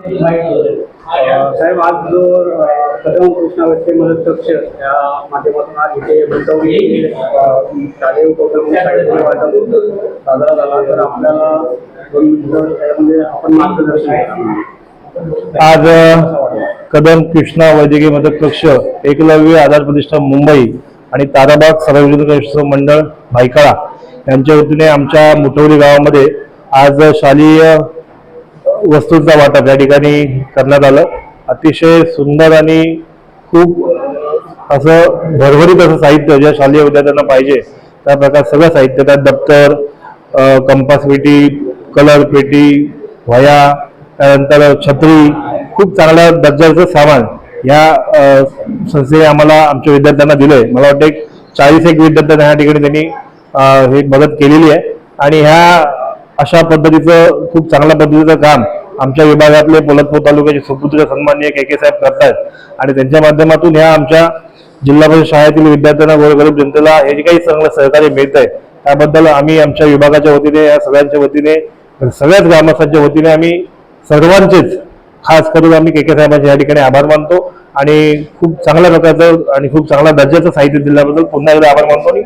साहेब आज जो कदम कृष्णावरचे मदत कक्ष या माध्यमातून आज इथे गुंतवणी शालेय उपक्रम साजरा झाला. तर आपल्याला दोन मिनिटं त्यामध्ये आपण मार्गदर्शन आज कदम कृष्णा वैद्यकीय मदत कक्ष एकलव्य आधार प्रतिष्ठान मुंबई आणि ताराबाग सर्वजन मंडळ भायकाळा यांच्या वतीने आमच्या मुठवली गावामध्ये आज शालेय वस्तूंचा वाटप या ठिकाणी करण्यात आलं. अतिशय सुंदर आणि खूप असं भरभरीत असं साहित्य ज्या शालेय विद्यार्थ्यांना पाहिजे त्या प्रकार सगळं साहित्य त्यात दप्तर कंपास पेटी कलर पेटी वया त्यानंतर छत्री खूप चांगल्या दर्जाचं सामान या संस्थेने आम्हाला आमच्या विद्यार्थ्यांना दिलंय. मला वाटतं एक चाळीस एक विद्यार्थ्यांना ह्या ठिकाणी त्यांनी हे मदत केलेली आहे. आणि ह्या अशा पद्धतीचं खूप चांगल्या पद्धतीचं काम आमच्या विभागातले पोलतपूर तालुक्याचे सुपुत्र सन्मान्य के के साहेब करतायत. आणि त्यांच्या माध्यमातून ह्या आमच्या जिल्हा परिषद शाळेतील विद्यार्थ्यांना गोरगरीब जनतेला हे जे काही चांगलं सहकार्य मिळत आहे त्याबद्दल आम्ही आमच्या विभागाच्या वतीने या सगळ्यांच्या वतीने सगळ्याच ग्रामस्थांच्या वतीने आम्ही सर्वांचेच खास करून आम्ही के के साहेबांचे या ठिकाणी आभार मानतो. आणि खूप चांगल्या प्रकारचं आणि खूप चांगल्या दर्जाचं साहित्य दिल्याबद्दल पुन्हा एकदा आभार मानतो आणि